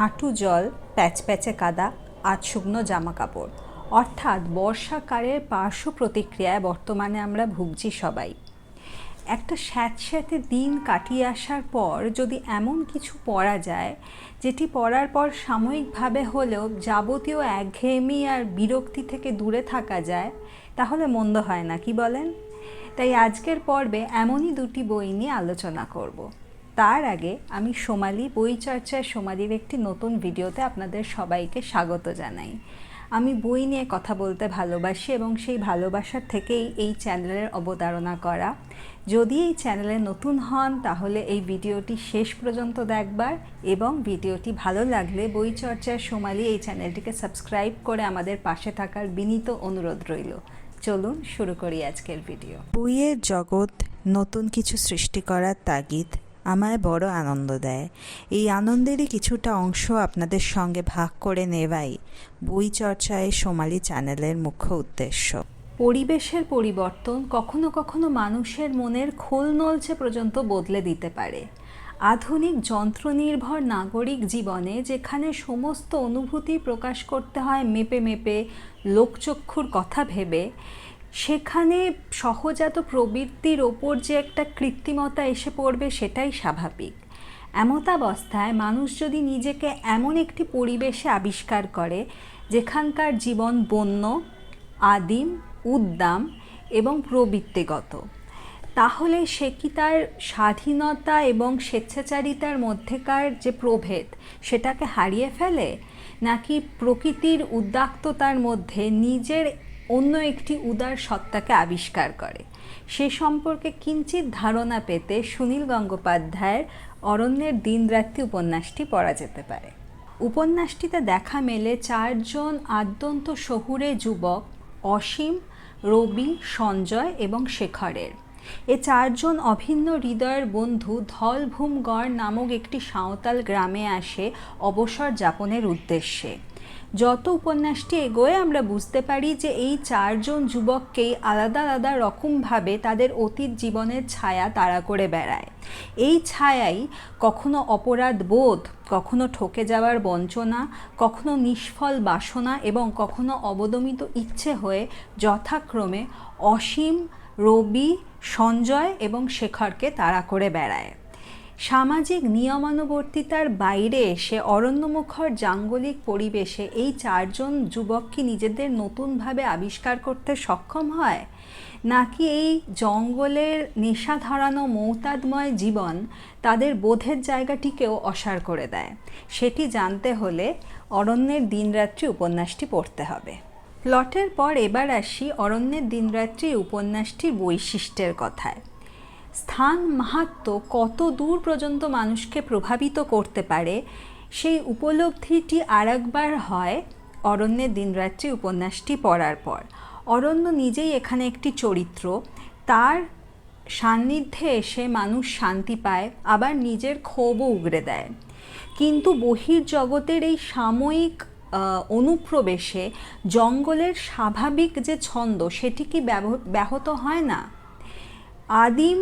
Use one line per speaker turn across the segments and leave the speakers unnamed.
হাঁটু জল, প্যাচপ্যাচে কাদা আজ শুকনো জামা কাপড় অর্থাৎ বর্ষাকালের পার্শ্ব প্রতিক্রিয়ায় বর্তমানে আমরা ভুগছি সবাই। একটা স্যাঁতস্যাঁতে দিন কাটিয়ে আসার পর যদি এমন কিছু পড়া যায়, যেটি পড়ার পর সাময়িকভাবে হলেও যাবতীয় একঘেয়েমি আর বিরক্তি থেকে দূরে থাকা যায়, তাহলে মন্দ হয় না, কি বলেন? তাই আজকের পর্বে এমনই দুটি বই নিয়ে আলোচনা করব। তার আগে আমি সোমালি বই চর্চায় সোমালির একটি নতুন ভিডিওতে আপনাদের সবাইকে স্বাগত জানাই। আমি বই নিয়ে কথা বলতে ভালোবাসি এবং সেই ভালোবাসার থেকেই এই চ্যানেলের অবতারণা করা। যদি এই চ্যানেলে নতুন হন, তাহলে এই ভিডিওটি শেষ পর্যন্ত দেখবার এবং ভিডিওটি ভালো লাগলে বই চর্চার সোমালি এই চ্যানেলটিকে সাবস্ক্রাইব করে আমাদের পাশে থাকার বিনীত অনুরোধ রইল। চলুন শুরু করি আজকের ভিডিও। বইয়ের জগৎ নতুন কিছু সৃষ্টি করার তাগিদ আমায় বড় আনন্দ দেয়। এই আনন্দেরই কিছুটা অংশ আপনাদের সঙ্গে ভাগ করে নেওয়াই বই চর্চায় সোমালি চ্যানেলের মুখ্য উদ্দেশ্য। পরিবেশের পরিবর্তন কখনো কখনো মানুষের মনের খোল নলচে পর্যন্ত বদলে দিতে পারে। আধুনিক যন্ত্রনির্ভর নাগরিক জীবনে যেখানে সমস্ত অনুভূতি প্রকাশ করতে হয় মেপে মেপে, লোকচক্ষুর কথা ভেবে সেখানে সহজাত প্রবৃত্তির ওপর যে একটা কৃত্রিমতা এসে পড়বে সেটাই স্বাভাবিক। এমতাবস্থায় মানুষ যদি নিজেকে এমন একটি পরিবেশে আবিষ্কার করে, যেখানকার জীবন বন্য, আদিম, উদ্দাম এবং প্রবৃত্তিগত, তাহলে সে কি তার স্বাধীনতা এবং স্বেচ্ছাচারিতার মধ্যেকার যে প্রভেদ, সেটাকে হারিয়ে ফেলে? নাকি প্রকৃতির উদ্দাক্ততার মধ্যে নিজের অন্য একটি উদার সত্তাকে আবিষ্কার করে। সে সম্পর্কে কিঞ্চিত ধারণা পেতে সুনীল গঙ্গোপাধ্যায়ের অরণ্যের দিনরাত্রি উপন্যাসটি পড়া যেতে পারে। উপন্যাসটিতে দেখা মেলে চারজন আদ্যন্ত শহুরে যুবক অসীম, রবি, সঞ্জয় এবং শেখরের। এ চারজন অভিন্ন হৃদয়ের বন্ধু ধলভূমগড় নামক একটি সাঁওতাল গ্রামে আসে অবসর যাপনের উদ্দেশ্যে। যত উপন্যাসটি এগোয়, আমরা বুঝতে পারি যে এই চারজন যুবককেই আলাদা আলাদা রকমভাবে তাদের অতীত জীবনের ছায়া তাড়া করে বেড়ায়। এই ছায়াই কখনো অপরাধ বোধ, কখনো ঠকে যাওয়ার বঞ্চনা, কখনো নিষ্ফল বাসনা এবং কখনো অবদমিত ইচ্ছে হয়ে যথাক্রমে অসীম রবি, সঞ্জয় এবং শেখরকে তাড়া করে বেড়ায়। সামাজিক নিয়মানুবর্তিতার বাইরে এসে অরণ্যমুখর জাঙ্গলিক পরিবেশে এই চারজন যুবক কি নিজেদের নতুনভাবে আবিষ্কার করতে সক্ষম হয়? নাকি এই জঙ্গলের নেশা ধরানো মৌতাদময় জীবন তাদের বোধের জায়গাটিকেও অসার করে দেয়? সেটি জানতে হলে অরণ্যের দিনরাত্রি উপন্যাসটি পড়তে হবে। প্লটের পর এবার আসি অরণ্যের দিনরাত্রি উপন্যাসটির বৈশিষ্ট্যের কথায়। স্থান মাহাত্ম কত দূর পর্যন্ত মানুষকে প্রভাবিত করতে পারে, সেই উপলব্ধিটি আরেকবার হয় অরণ্যের দিনরাত্রি উপন্যাসটি পড়ার পর। অরণ্য নিজেই এখানে একটি চরিত্র। তার সান্নিধ্যে এসে মানুষ শান্তি পায়, আবার নিজের ক্ষোভও উগড়ে দেয়। কিন্তু বহির্জগতের এই সাময়িক অনুপ্রবেশে জঙ্গলের স্বাভাবিক যে ছন্দ, সেটি কি ব্যাহত হয় না? আদিম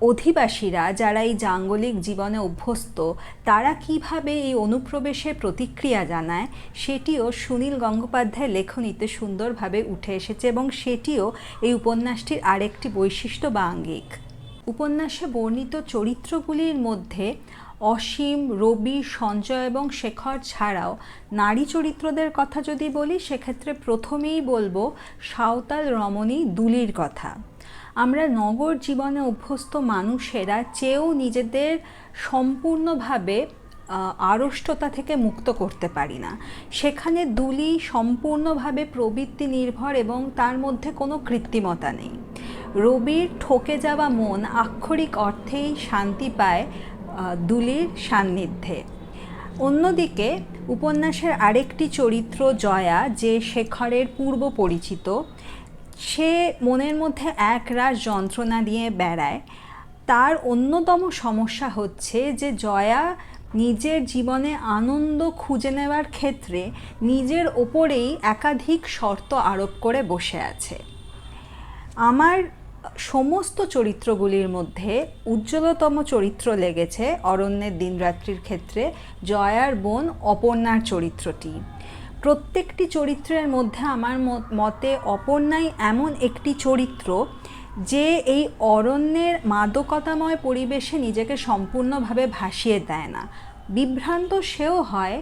অধিবাসীরা যারা এই জাঙ্গলিক জীবনে অভ্যস্ত, তারা কীভাবে এই অনুপ্রবেশের প্রতিক্রিয়া জানায় সেটিও সুনীল গঙ্গোপাধ্যায় লেখনীতে সুন্দরভাবে উঠে এসেছে এবং সেটিও এই উপন্যাসটির আরেকটি বৈশিষ্ট্য বা আঙ্গিক। উপন্যাসে বর্ণিত চরিত্রগুলির মধ্যে অসীম, রবি, সঞ্জয় এবং শেখর ছাড়াও নারী চরিত্রদের কথা যদি বলি, সেক্ষেত্রে প্রথমেই বলব সাঁওতাল রমণী দুলির কথা। আমরা নগর জীবনে অভ্যস্ত মানুষেরা চেয়েও নিজেদের সম্পূর্ণভাবে আড়ষ্টতা থেকে মুক্ত করতে পারি না। সেখানে দুলি সম্পূর্ণভাবে প্রবৃত্তি নির্ভর এবং তার মধ্যে কোনো কৃত্রিমতা নেই। রবির ঠকে যাওয়া মন আক্ষরিক অর্থেই শান্তি পায় দুলির সান্নিধ্যে। অন্যদিকে উপন্যাসের আরেকটি চরিত্র জয়া, যে শেখরের পূর্ব পরিচিত সে মনের মধ্যে এক রাস যন্ত্রণা দিয়ে বেড়ায়। তার অন্যতম সমস্যা হচ্ছে যে জয়া নিজের জীবনে আনন্দ খুঁজে নেওয়ার ক্ষেত্রে নিজের ওপরেই একাধিক শর্ত আরোপ করে বসে আছে। আমার সমস্ত চরিত্রগুলির মধ্যে উজ্জ্বলতম চরিত্র লেগেছে অরণ্যের দিনরাত্রির ক্ষেত্রে জয়ার বোন অপর্ণার চরিত্রটি। প্রত্যেকটি চরিত্রের মধ্যে আমার মতে অপর্ণাই এমন একটি চরিত্র যে এই অরণ্যের মাদকতাময় পরিবেশে নিজেকে সম্পূর্ণভাবে ভাসিয়ে দেয় না। বিভ্রান্ত সেও হয়,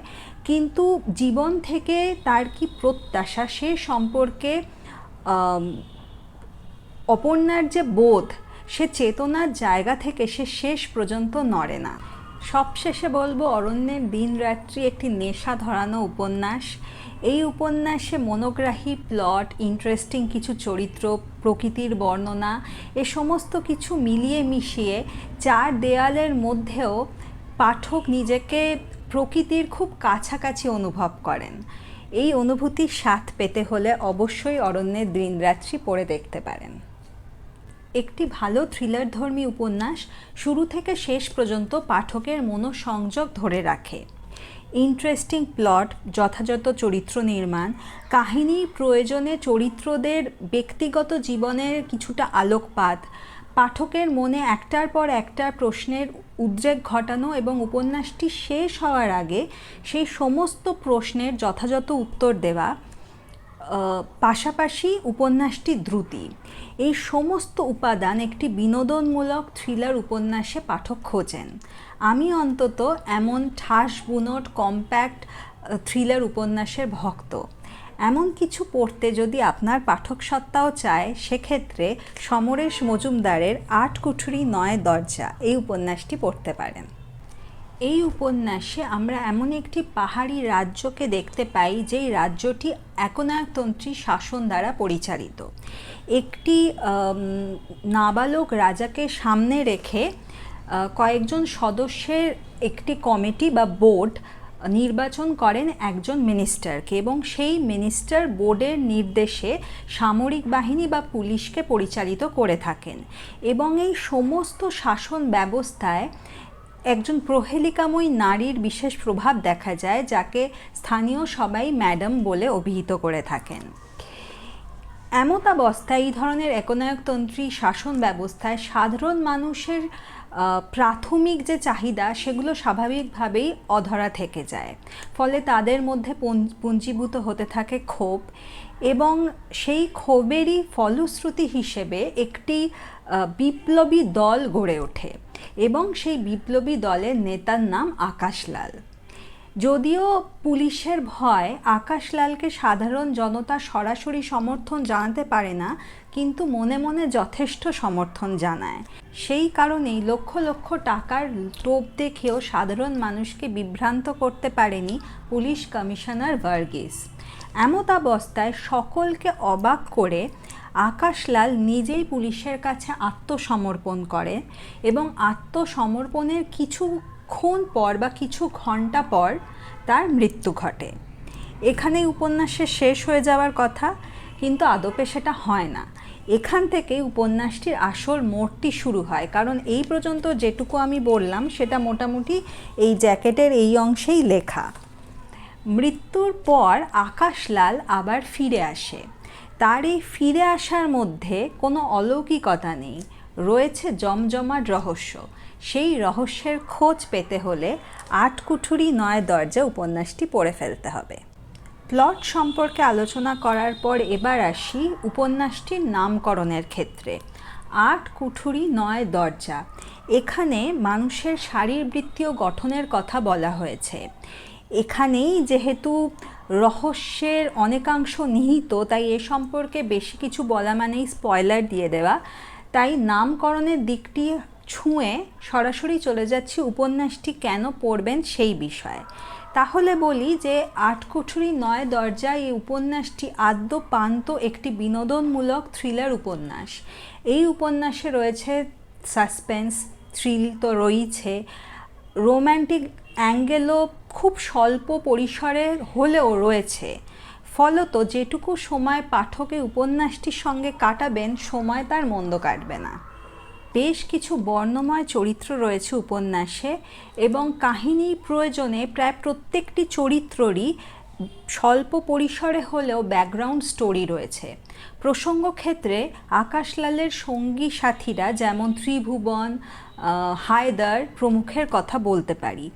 কিন্তু জীবন থেকে তার কি প্রত্যাশা সে সম্পর্কে অপর্ণার যে বোধ, সে চেতনার জায়গা থেকে সে শেষ পর্যন্ত নড়ে না। সবশেষে বলব অরণ্যের দিন রাত্রি একটি নেশা ধরানো উপন্যাস। এই উপন্যাসে মনোগ্রাহী, প্লট, ইন্টারেস্টিং কিছু চরিত্র, প্রকৃতির বর্ণনা, এ সমস্ত কিছু মিলিয়ে মিশিয়ে চার দেয়ালের মধ্যেও পাঠক নিজেকে প্রকৃতির খুব কাছাকাছি অনুভব করেন। এই অনুভূতির স্বাদ পেতে হলে অবশ্যই অরণ্যের দিনরাত্রি পড়ে দেখতে পারেন। একটি ভালো থ্রিলারধর্মী উপন্যাস শুরু থেকে শেষ পর্যন্ত পাঠকের মনোসংযোগ ধরে রাখে। ইন্টারেস্টিং প্লট যথাযথ চরিত্র নির্মাণ, কাহিনী প্রয়োজনে চরিত্রদের ব্যক্তিগত জীবনের কিছুটা আলোকপাত, পাঠকের মনে একটার পর একটা প্রশ্নের উদ্রেক ঘটানো এবং উপন্যাসটি শেষ হওয়ার আগে সেই সমস্ত প্রশ্নের যথাযথ উত্তর দেওয়া পাশাপাশি উপন্যাসটি দ্রুতি। এই সমস্ত উপাদান একটি বিনোদনমূলক থ্রিলার উপন্যাসে পাঠক খোঁজেন। আমি অন্তত এমন ঠাস বুনট কম্প্যাক্ট থ্রিলার উপন্যাসের ভক্ত। এমন কিছু পড়তে যদি আপনার পাঠক সত্তাও চায়, সেক্ষেত্রে সমরেশ মজুমদারের আট কুঠুরি নয় দরজা এই উপন্যাসটি পড়তে পারেন। এই উপন্যাসে আমরা এমন একটি পাহাড়ি রাজ্যকে দেখতে পাই, যেই রাজ্যটি একনায়কতন্ত্রী শাসন দ্বারা পরিচালিত। একটি নাবালক রাজাকে সামনে রেখে কয়েকজন সদস্যের একটি কমিটি বা বোর্ড নির্বাচন করেন একজন মিনিস্টারকে এবং সেই মিনিস্টার বোর্ডের নির্দেশে সামরিক বাহিনী বা পুলিশকে পরিচালিত করে থাকেন এবং এই সমস্ত শাসন ব্যবস্থায় একজন প্রহেলিকাময়ী নারীর বিশেষ প্রভাব দেখা যায়, যাকে স্থানীয় সবাই ম্যাডাম বলে অভিহিত করে থাকেন। এমতাবস্থায় এই ধরনের একনায়কতন্ত্রী শাসন ব্যবস্থায় সাধারণ মানুষের প্রাথমিক যে চাহিদা, সেগুলো স্বাভাবিকভাবেই অধরা থেকে যায়। ফলে তাদের মধ্যে পুঞ্জীভূত হতে থাকে ক্ষোভ এবং সেই ক্ষোভেরই ফলশ্রুতি হিসেবে একটি বিপ্লবী দল গড়ে ওঠে। এবং সেই বিপ্লবী দলের নেতার নাম আকাশলাল। যদিও পুলিশের ভয় আকাশলালকে সাধারণ জনতা সরাসরি সমর্থন জানাতে পারে না, কিন্তু মনে মনে যথেষ্ট সমর্থন জানায়। সেই কারণেই লক্ষ লক্ষ টাকার টোপ দেখেও সাধারণ মানুষকে বিভ্রান্ত করতে পারেনি পুলিশ কমিশনার ভার্গিস। এমতাবস্থায় সকলকে অবাক করে আকাশলাল নিজেই পুলিশের কাছে আত্মসমর্পণ করে এবং আত্মসমর্পণের কিছুক্ষণ পর বা কিছু ঘণ্টা পর তার মৃত্যু ঘটে। এখানে উপন্যাসের শেষ হয়ে যাওয়ার কথা, কিন্তু আদপে সেটা হয় না। এখান থেকে উপন্যাসটির আসল মোড়টি শুরু হয়, কারণ এই পর্যন্ত যেটুকু আমি বললাম সেটা মোটামুটি এই জ্যাকেটের এই অংশেই লেখা। মৃত্যুর পর আকাশলাল আবার ফিরে আসে। তার এই ফিরে আসার মধ্যে কোনো অলৌকিকতা নেই। রয়েছে জমজমাট রহস্য। সেই রহস্যের খোঁজ পেতে হলে আট কুঠুরি নয় দরজা উপন্যাসটি পড়ে ফেলতে হবে। প্লট সম্পর্কে আলোচনা করার পর এবার আসি উপন্যাসটির নামকরণের ক্ষেত্রে। আট কুঠুরি নয় দরজা। এখানে মানুষের শারীরবৃত্তীয় গঠনের কথা বলা হয়েছে। এখানেই যেহেতু রহস্যের অনেকাংশ নিহিত, তাই এ সম্পর্কে বেশি কিছু বলা মানেই স্পয়লার দিয়ে দেওয়া। তাই নামকরণের দিকটি ছুঁয়ে সরাসরি চলে যাচ্ছি উপন্যাসটি কেন পড়বেন সেই বিষয়ে। তাহলে বলি যে আটকুঠুরি নয় দরজা এই উপন্যাসটি আদ্য পান্ত একটি বিনোদনমূলক থ্রিলার উপন্যাস। এই উপন্যাসে রয়েছে সাসপেন্স থ্রিল তো রয়েছে রোম্যান্টিক অ্যাঙ্গেলও খুব স্বল্প পরিসরে হলেও রয়েছে। ফলত যেটুকু সময় পাঠকে উপন্যাসটির সঙ্গে কাটাবেন, সময় তার মন্দ কাটবে না। বেশ কিছু বর্ণময় চরিত্র রয়েছে উপন্যাসে এবং কাহিনী প্রয়োজনে প্রায় প্রত্যেকটি চরিত্ররই স্বল্প পরিসরে হলেও ব্যাকগ্রাউন্ড স্টোরি রয়েছে। প্রসঙ্গ ক্ষেত্রে আকাশলালের সঙ্গী সাথীরা যেমন ত্রিভুবন হায়দার প্রমুখের কথা বলতে পারি।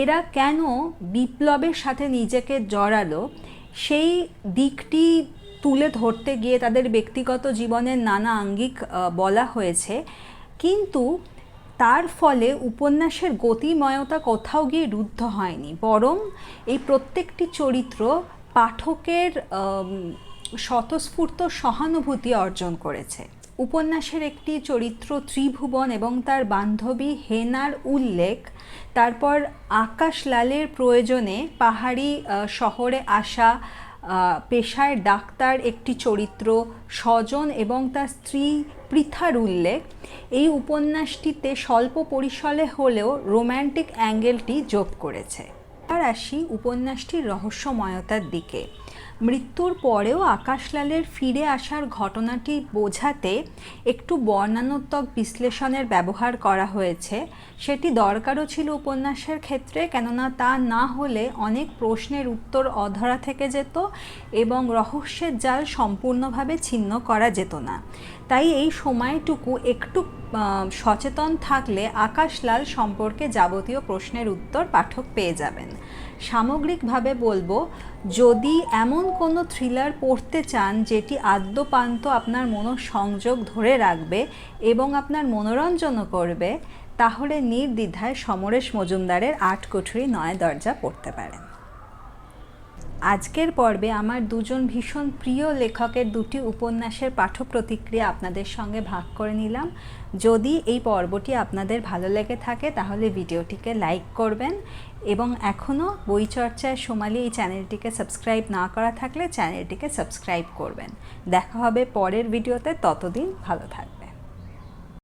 এরা কেন বিপ্লবের সাথে নিজেকে জড়ালো? সেই দিকটি তুলে ধরতে গিয়ে তাদের ব্যক্তিগত জীবনের নানা আঙ্গিক বলা হয়েছে। কিন্তু তার ফলে উপন্যাসের গতিময়তা কোথাও গিয়ে রুদ্ধ হয়নি। বরং এই প্রত্যেকটি চরিত্র পাঠকের স্বতঃস্ফূর্ত সহানুভূতি অর্জন করেছে। উপন্যাসের একটি চরিত্র ত্রিভুবন এবং তার বান্ধবী হেনার উল্লেখ। তারপর আকাশ লালের প্রয়োজনে পাহাড়ি শহরে আসা পেশায় ডাক্তার একটি চরিত্র, স্বজন এবং তার স্ত্রী পৃথার উল্লেখ। এই উপন্যাসটিতে স্বল্প পরিসরে হলেও রোম্যান্টিক অ্যাঙ্গেলটি যোগ করেছে। আর আসি উপন্যাসটির রহস্যময়তার দিকে। মৃত্যুর পরেও আকাশলালের ফিরে আসার ঘটনাটি বোঝাতে একটু বর্ণানোত্মক বিশ্লেষণের ব্যবহার করা হয়েছে। সেটি দরকারও ছিল উপন্যাসের ক্ষেত্রে, কেননা তা না হলে অনেক প্রশ্নের উত্তর অধরা থেকে যেত এবং রহস্যের জাল সম্পূর্ণভাবে ছিন্ন করা যেত না। তাই এই সময়টুকু একটু সচেতন থাকলে আকাশলাল সম্পর্কে যাবতীয় প্রশ্নের উত্তর পাঠক পেয়ে যাবেন। সামগ্রিকভাবে বলব, যদি এমন কোনো থ্রিলার পড়তে চান যেটি আদ্যপান্ত আপনার মনোসংযোগ ধরে রাখবে এবং আপনার মনোরঞ্জনও করবে, তাহলে নির্দ্বিধায় সমরেশ মজুমদারের আট কোঠরি নয় দরজা পড়তে পারেন। আজকের পর্বে আমার দুজন ভীষণ প্রিয় লেখকের দুটি উপন্যাসের পাঠ্য প্রতিক্রিয়া আপনাদের সঙ্গে ভাগ করে নিলাম। যদি এই পর্বটি আপনাদের ভালো লেগে থাকে, তাহলে ভিডিওটিকে লাইক করবেন এবং এখনও বই চর্চায় সোমালি এই চ্যানেলটিকে সাবস্ক্রাইব না করা থাকলে চ্যানেলটিকে সাবস্ক্রাইব করবেন। দেখা হবে পরের ভিডিওতে, ততদিন ভালো থাকবেন।